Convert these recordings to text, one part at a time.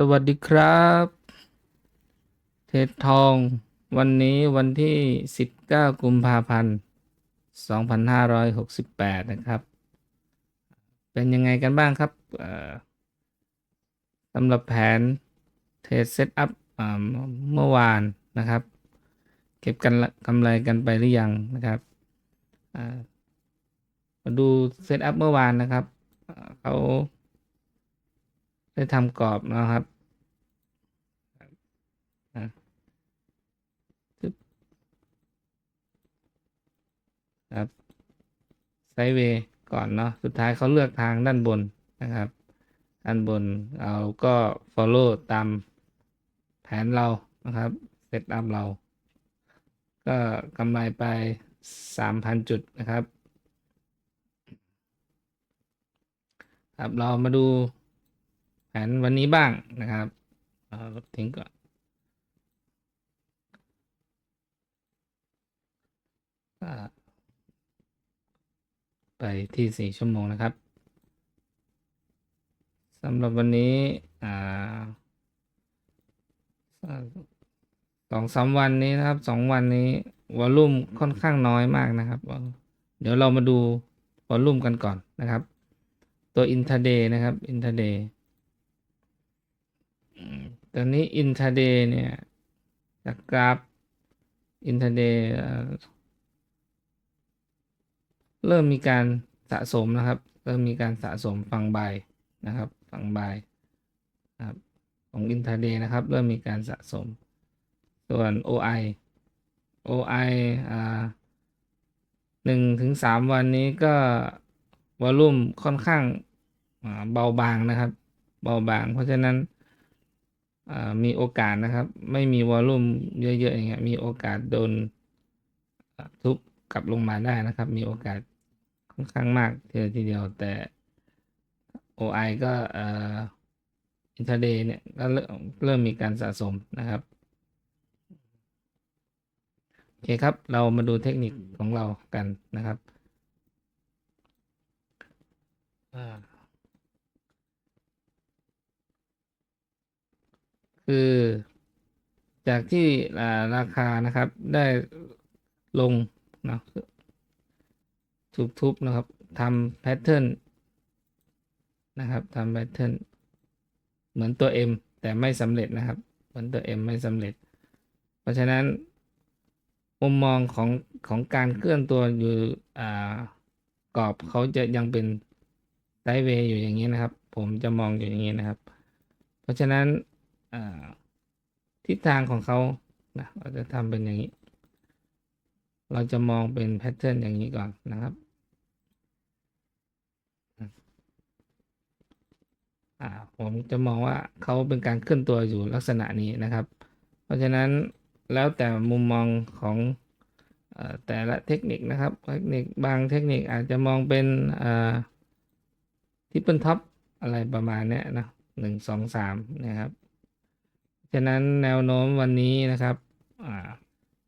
สวัสดีครับ เทรดทอง วันนี้วันที่ 19 กุมภาพันธ์ 2568 นะครับ เป็นยังไงกันบ้างครับสำหรับแผนเทรดเซตอัพเมื่อวานนะครับ เก็บกันกำไรกันไปหรือยังนะครับมาดูเซตอัพเมื่อวานนะครับเขาได้ทำกรอบนะครับ อะปึ๊บครับ ไซเวย์ก่อนเนาะสุดท้ายเขาเลือกทางด้านบนนะครับด้านบนเราก็ follow ตามแผนเรานะครับเซตอัพเรา ก็กำไรไป 3,000 จุดนะครับครับเรามาดูแผนวันนี้บ้างนะครับลบทิ้งก่อนอ่า ไปที่สี่ชั่วโมงนะครับสำหรับวันนี้สองสามวันนี้นะครับสองวันนี้วอลลุ่มค่อนข้างน้อยมากนะครับ เดี๋ยวเรามาดูวอลลุ่มกันก่อนนะครับ ตัวอินทเดย์นะครับอินทเดย์ตอนนี้อินทเดย์เนี่ยจากกราฟอินทเดย์ เริ่มมีการสะสมนะครับ เริ่มมีการสะสมฝั่งบายนะครับฝั่งบายนะครับของอินท a เดย์นะครับ เริ่มมีการสะสม ส่วน OI OI อ่าหนึ่งถึงสามวันนี้ก็วอลลุ่มค่อนข้างเบาบางนะครับ เบาบาง เพราะฉะนั้นมีโอกาสนะครับ ไม่มีวอลลุ่มเยอะๆอย่างเงี้ยมีโอกาสโดนทุบกลับลงมาได้นะครับ มีโอกาส ค่อนข้างมากทีเดียวทีเดียวแต่ OI ก็เอ่ออินท a เดย์เนี่ยก็เริ่มเริ่มมีการสะสมนะครับ โอเคครับเรามาดูเทคนิคของเรากันนะครับอ่าคือ จากที่อ่าราคานะครับได้ลงเนาะ ทุบๆนะครับทำแพทเทิร์นนะครับทำแพทเทิร์นเหมือนตัว M แต่ไม่สำเร็จนะครับเหมือนตัว M ไม่สำเร็จ เพราะฉะนั้นมุมมองของของการเคลื่อนตัวอยู่อ่ากรอบเขาจะยังเป็นไซด์เวย์อยู่อย่างนี้นะครับ ผมจะมองอยู่อย่างนี้นะครับ เพราะฉะนั้นทิศทางของเขานะเราจะทำเป็นอย่างนี้ เราจะมองเป็นแพทเทิร์นอย่างนี้ก่อนนะครับ อ่าผมจะมองว่าเขาเป็นการเคลื่อนตัวอยู่ลักษณะนี้นะครับ เพราะฉะนั้นแล้วแต่มุมมองของอแต่ละเทคนิคนะครับ เทคนิคบางเทคนิคอาจจะมองเป็นทิปเปิลท็อปอะไรประมาณนี้นะหนึ่งสองสามนะครับ ฉะนั้นแนวโน้มวันนี้นะครับ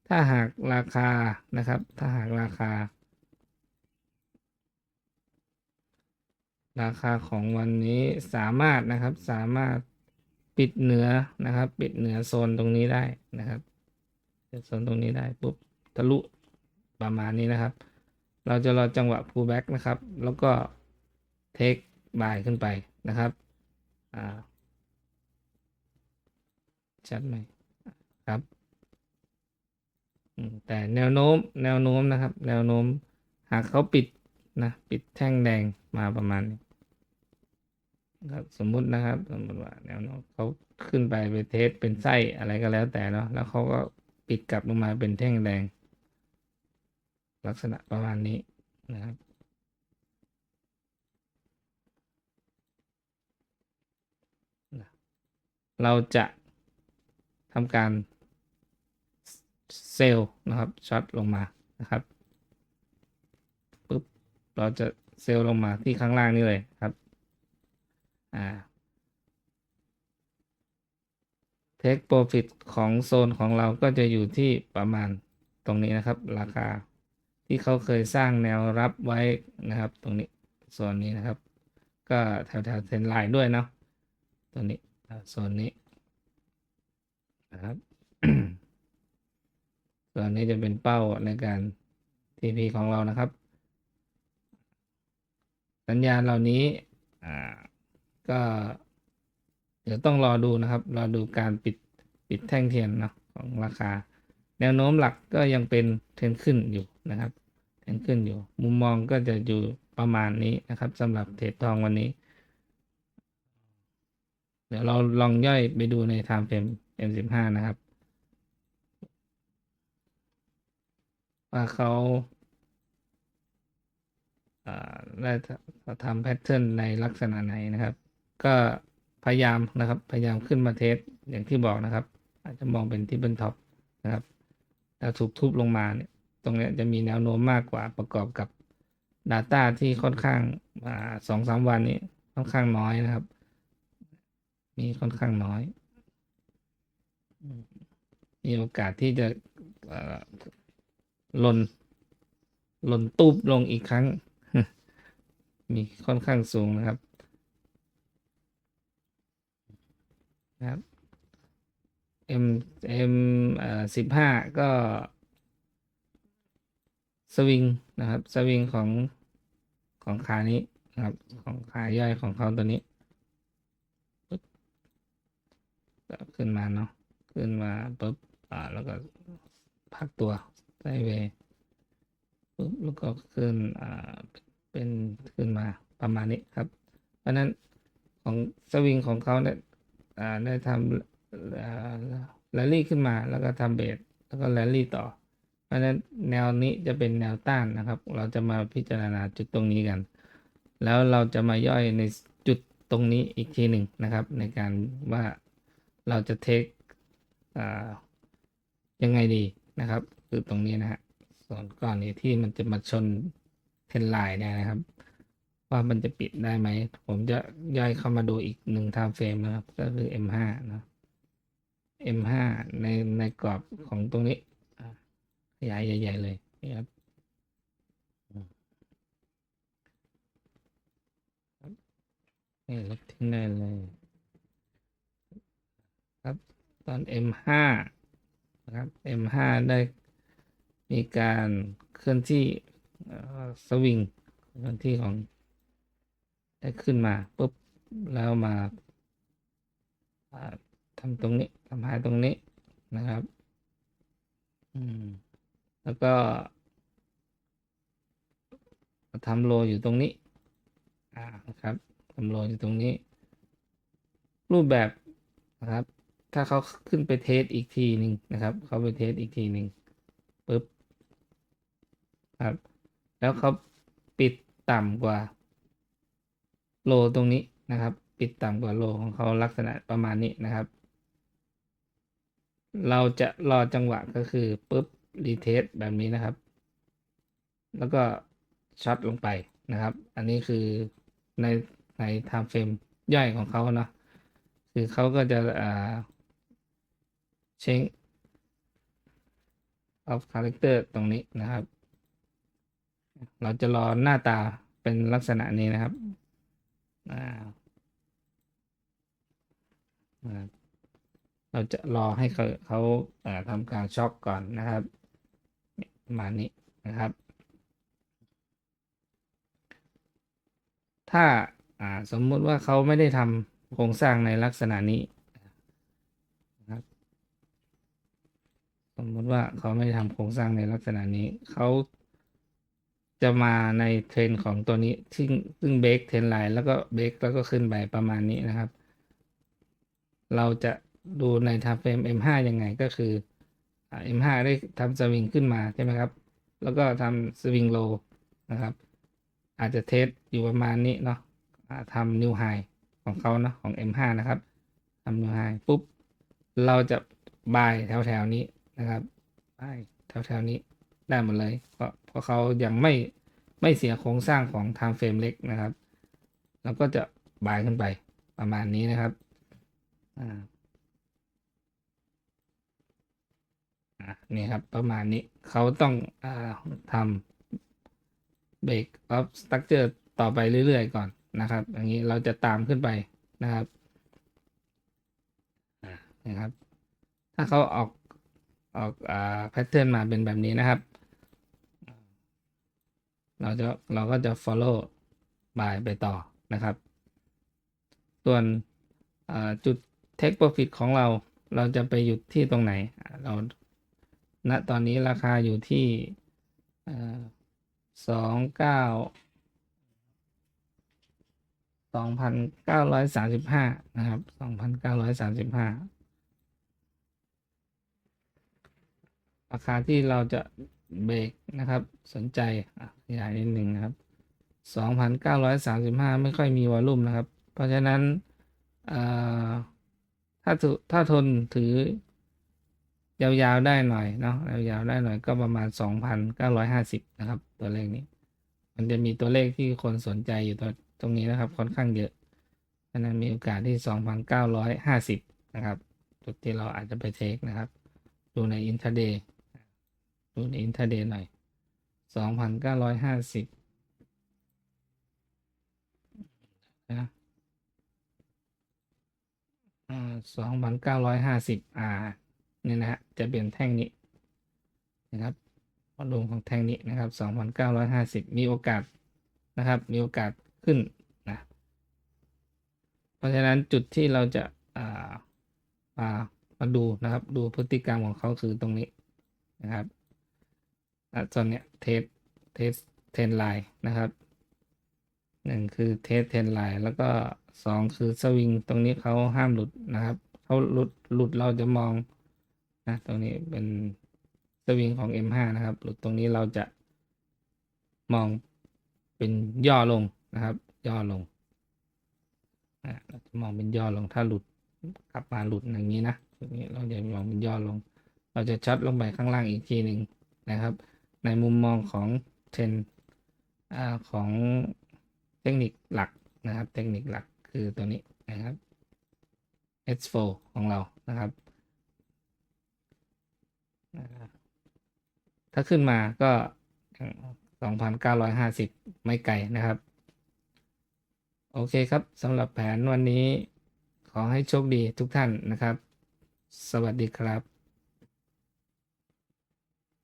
ถ้าหากราคานะครับ ถ้าหากราคา ราคาของวันนี้สามารถนะครับสามารถปิดเหนือนะครับ ปิดเหนือโซนตรงนี้ได้นะครับโซนตรงนี้ได้ปุ๊บทะลุประมาณนี้นะครับ เราจะรอจังหวะ pullback นะครับ แล้วก็ take buy ขึ้นไปนะครับอ่าชัดไหมครับอืมแต่แนวโน้มแนวโน้มนะครับ แนวโน้มหากเขาปิดนะ ปิดแท่งแดงมาประมาณนี้ ครับสมมุตินะครับสมมติว่าแนวโน้มเขาขึ้นไปไปเทสเป็นไส้อะไรก็แล้วแต่เนาะแล้วเขาก็ปิดกลับลงมาเป็นแท่งแดง ลักษณะประมาณนี้นะครับเราจะทำการเซลล์นะครับช็อตลงมานะครับปุ๊บเราจะเซลล์ลงมาที่ข้างล่างนี่เลยครับ อ่า Take Profit ของโซนของเราก็จะอยู่ที่ประมาณตรงนี้นะครับ ราคาที่เขาเคยสร้างแนวรับไว้นะครับ ตรงนี้ส่วนนี้นะครับ ก็แถวแถวเทนไลน์ด้วยเนาะตัวนี้อ่าโซนนี้นะครับส่วนนี้จะเป็นเป้าในการ TP ของเรานะครับ สัญญาณเหล่านี้อ่า ก็เดี๋ยวต้องรอดูนะครับ รอดูการปิดปิดแท่งเทียนเนาะของราคา แนวโน้มหลักก็ยังเป็นเทรนขึ้นอยู่นะครับเทรนขึ้นอยู่ มุมมองก็จะอยู่ประมาณนี้นะครับสำหรับเทรดทองวันนี้ เดี๋ยวเราลองย่อยไปดูใน time frame M15 นะครับ ว่าเขาอ่าได้ทำแพทเทิร์นในลักษณะไหนนะครับ ก็พยายามนะครับ พยายามขึ้นมาเทสอย่างที่บอกนะครับ อาจจะมองเป็นที่เป็นท็อปนะครับแล้วถูกทุบลงมาเนี่ย ตรงนี้จะมีแนวโน้มมากกว่าประกอบกับ Data ที่ค่อนข้างสองสามวันนี้ค่อนข้างน้อยนะครับ มีค่อนข้างน้อย มีโอกาสที่จะหล่นหล่นตูบลงอีกครั้ง มีค่อนข้างสูงนะครับ นะครับ M M เอ่อสิบห้าก็สวิงนะครับสวิงของของขานี้นะครับ ของขาย่อยของเขาตัวนี้ปึ๊บก็ขึ้นมาเนาะขึ้นมาปุ๊บอ่าแล้วก็พักตัวไซเวปุ๊บแล้วก็ขึ้นอ่าเป็นขึ้นมาประมาณนี้ครับ เพราะนั้นของสวิงของเขาเนี่ย ได้ทำแรลลี่ขึ้นมาแล้วก็ทำเบสแล้วก็แรลลี่ต่อ เพราะฉะนั้นแนวนี้จะเป็นแนวต้านนะครับ เราจะมาพิจารณาจุดตรงนี้กัน แล้วเราจะมาย่อยในจุดตรงนี้อีกทีหนึ่งนะครับ ในการว่าเราจะเทคยังไงดีนะครับ คือตรงนี้นะฮะส่วนก้อนนี้ที่มันจะมาชนเทนไลน์เนี่ยนะครับ ว่ามันจะปิดได้ไหม ผมจะย่อยเข้ามาดูอีกหนึ่ง time frame นะครับ ก็คือ M5 นะ M5 ในในกรอบของตรงนี้ขยายใหญ่ ๆ เลยนี่ครับนี่ลบทิ้งได้เลย ครับตอน M5 นะครับ M5 ได้มีการเคลื่อนที่สวิงเคลื่อนที่ของ ได้ขึ้นมาปุ๊บแล้วมาทำตรงนี้ทำหายตรงนี้นะครับ อืม แล้วก็ทำโลอยู่ตรงนี้ อ่านะครับทำโลอยู่ตรงนี้ รูปแบบนะครับ ถ้าเขาขึ้นไปเทสอีกทีหนึ่งนะครับ เขาไปเทสอีกทีหนึ่งปุ๊บ ครับ แล้วเขาปิดต่ำกว่า โลตรงนี้นะครับ ปิดต่ำกว่าโลของเขาลักษณะประมาณนี้นะครับ เราจะรอจังหวะก็คือปุ๊บรีเทสแบบนี้นะครับ แล้วก็ช็อตลงไปนะครับ อันนี้คือในใน time frame ย่อยของเขาเนาะคือเขาก็จะอ่าเช็ง of character ตรงนี้นะครับ เราจะรอหน้าตาเป็นลักษณะนี้นะครับ เราจะรอให้เขาเขาเอ่อทำการช็อกก่อนนะครับ มานี้นะครับ ถ้าาสมมุติว่าเขาไม่ได้ทำโครงสร้างในลักษณะนี้นะครับสมมุติว่าเขาไม่ได้ทำโครงสร้างในลักษณะนี้เขา จะมาในเทรนของตัวนี้ซึ่งซึ่งเบรกเทรนไลน์แล้วก็เบรกแล้วก็ขึ้นไปประมาณนี้นะครับ เราจะดูใน time frame M5 ยังไงก็คือ M5 ได้ทำสวิงขึ้นมาใช่ไหมครับ แล้วก็ทำสวิงโลนะครับ อาจจะเทสอยู่ประมาณนี้เนาะทำนิวไฮของเขาเนาะของ M5 นะครับทำนิวไฮปุ๊บ เราจะบายแถวๆนี้นะครับบายแถวๆนี้ได้หมดเลยเพ ราะเขายังไม่ไม่เสียโครงสร้างของ time frame เล็กนะครับเราก็จะบายขึ้นไปประมาณนี้นะครับนี่ครับประมาณนี้เขาต้องอทำ break of structure ต่อไปเรื่อยๆก่อนนะครับ อย่างนี้เราจะตามขึ้นไปนะครับนะครับ ถ้าเขาออกออกแพทเทิร์นมาเป็นแบบนี้นะครับ เราจะเราก็จะ follow by ไปต่อนะครับ ส่วนจุด take profit ของเราเราจะไปหยุดที่ตรงไหน เราณตอนนี้ราคาอยู่ที่สองเก้าสองพันเก้าร้อยสามสิบห้านะครับสองพันเก้าร้อยสามสิบห้าราคาที่เราจะ เบรกนะครับ สนใจขยายนิดหนึ่งนะครับสองพันเก้าร้อยสามสิบห้าไม่ค่อยมีวอลลุ่มนะครับ เพราะฉะนั้นถ้าถ้าทนถือยาวๆได้หน่อยเนาะยาวๆได้หน่อยก็ประมาณ 2,950 นะครับ ตัวเลขนี้ มันจะมีตัวเลขที่คนสนใจอยู่ตัวตรงนี้นะครับค่อนข้างเยอะฉะนั้นมีโอกาสที่ 2,950 นะครับ จุดที่เราอาจจะไปเทคนะครับ ดูในอินเท r เดย์ ดูในอินเท r เดย์หน่อย2,950นะอ่า2,950อ่านี่นะฮะจะเป็นแท่งนี้นะครับวอลลุ่มของแท่งนี้นะครับ2,950มีโอกาสนะครับ มีโอกาสขึ้นนะเพราะฉะนั้นจุดที่เราจะอ่ามามาดูนะครับ ดูพฤติกรรมของเขาคือตรงนี้นะครับ อะตอนเนี้ยเทสเทสเทนไลน์นะครับหนึ่งคือเทสเทนไลน์แล้วก็สองคือสวิงตรงนี้เขาห้ามหลุดนะครับเขาหลุดหลุดเราจะมองนะตรงนี้เป็นสวิงของ M5 นะครับ หลุดตรงนี้เราจะมองเป็นย่อลงนะครับ ย่อลงเราจะมองเป็นย่อลงถ้าหลุดกลับมาหลุดอย่างนี้นะตรงนี้เราจะมองเป็นย่อลง เราจะช็อตลงไปข้างล่างอีกทีหนึ่งนะครับ ในมุมมองของเทรนของเทคนิคหลักนะครับ เทคนิคหลักคือตัวนี้นะครับ S4 ของเรานะครับ ถ้าขึ้นมาก็สองพันเก้าร้อยห้าสิบไม่ไกลนะครับ โอเคครับสำหรับแผนวันนี้ขอให้โชคดีทุกท่านนะครับ สวัสดีครับ